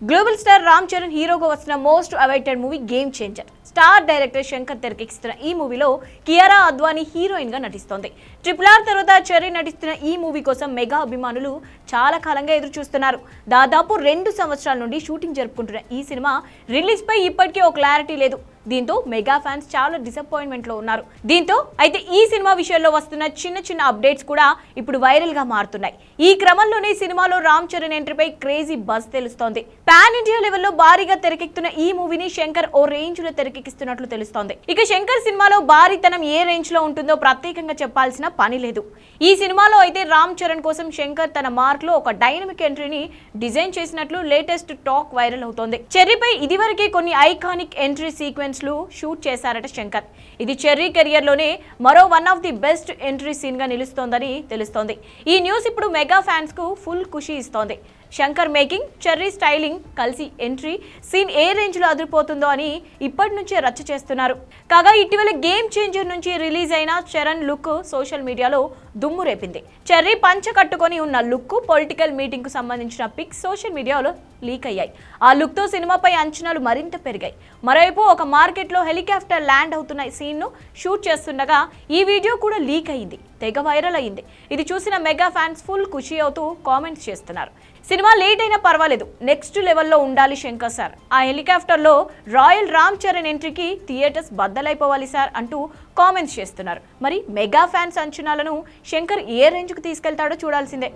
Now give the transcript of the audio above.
Global star Ram Charan హీరోగా వస్తున్న most awaited movie game changer star director Shankar తెరకెక్కిస్తున్న ఈ మూవీలో కియారా అద్వానీ హీరోయిన్గా నటిస్తోంది. ట్రిపుల్ ఆర్ తర్వాత చరణ్ నటిస్తున్న ఈ మూవీ కోసం మెగా అభిమానులు చాలా కాలంగా ఎదురు చూస్తున్నారు. దాదాపు రెండు సంవత్సరాల నుండి షూటింగ్ జరుపుకుంటున్న ఈ సినిమా రిలీజ్ పై ఇప్పటికీ ఒక క్లారిటీ లేదు. దీంతో మెగా ఫ్యాన్స్ చాలా డిసప్పాయింట్మెంట్లో ఉన్నారు. దీంతో అయితే ఈ సినిమా విషయంలో వస్తున్న చిన్న చిన్న అప్డేట్స్ కూడా ఇప్పుడు వైరల్గా మారుతున్నాయి. ఈ క్రమంలోనే సినిమాలో రామ్ చరణ్ ఎంట్రీపై క్రేజీ బజ్ తెలుస్తోంది. పాన్ ఇండియా లెవెల్లో భారీగా తెరకెక్కుతున్న ఈ మూవీని శంకర్ ఓ రేంజ్లో తెరకెక్కిస్తున్నట్లు తెలుస్తోంది. ఇక శంకర్ సినిమాలో భారీతనం ఏ రేంజ్లో ఉంటుందో ప్రత్యేకంగా చెప్పాల్సిన పని లేదు. ఈ సినిమాలో అయితే రామ్ చరణ్ కోసం శంకర్ తన మార్క్లో ఒక డైనమిక్ ఎంట్రీని డిజైన్ చేసినట్లు లేటెస్ట్ టాక్ వైరల్ అవుతోంది. చెర్రీపై ఇదివరకే కొన్ని ఐకానిక్ ఎంట్రీ సీక్వెన్స్ లు షూట్ చేశారట శంకర్. ఇది చెర్రీ కెరియర్లోనే మరో one of the best entry సీన్గా నిలుస్తోందని తెలుస్తోంది. ఈ న్యూస్ ఇప్పుడు మెగా ఫ్యాన్స్కు ఫుల్ ఖుషి ఇస్తోంది. శంకర్ మేకింగ్ చెర్రీ స్టైలింగ్ కలిసి ఎంట్రీ సీన్ ఏ రేంజ్లో అదిరిపోతుందో అని ఇప్పటి నుంచే రచ్చ చేస్తున్నారు. కాగా ఇటీవల గేమ్ చేంజర్ నుంచి రిలీజ్ అయిన చరణ్ లుక్ సోషల్ మీడియాలో దుమ్ము రేపింది. చెర్రీ పంచ కట్టుకొని ఉన్న లుక్ పొలిటికల్ మీటింగ్కు సంబంధించిన పిక్స్ సోషల్ మీడియాలో లీక్ అయ్యాయి. ఆ లుక్తో సినిమాపై అంచనాలు మరింత పెరిగాయి. మరోవైపు ఒక మార్కెట్ లో హెలికాప్టర్ ల్యాండ్ అవుతున్న సీన్ను షూట్ చేస్తుండగా ఈ వీడియో కూడా లీక్ అయింది. తెగ వైరల్ అయింది. ఇది చూసిన మెగా ఫ్యాన్స్ ఫుల్ ఖుషి అవుతూ కామెంట్స్ చేస్తున్నారు. సినిమా లేట్ అయినా పర్వాలేదు. నెక్స్ట్ లెవెల్లో ఉండాలి శంకర్ సార్. ఆ హెలికాప్టర్లో రాయల్ రామ్ చరణ్ ఎంట్రీకి థియేటర్స్ బద్దలైపోవాలి సార్ అంటూ కామెంట్స్ చేస్తున్నారు. మరి మెగా ఫ్యాన్స్ అంచనాలను శంకర్ ఏ రేంజ్కి తీసుకెళ్తాడో చూడాల్సిందే.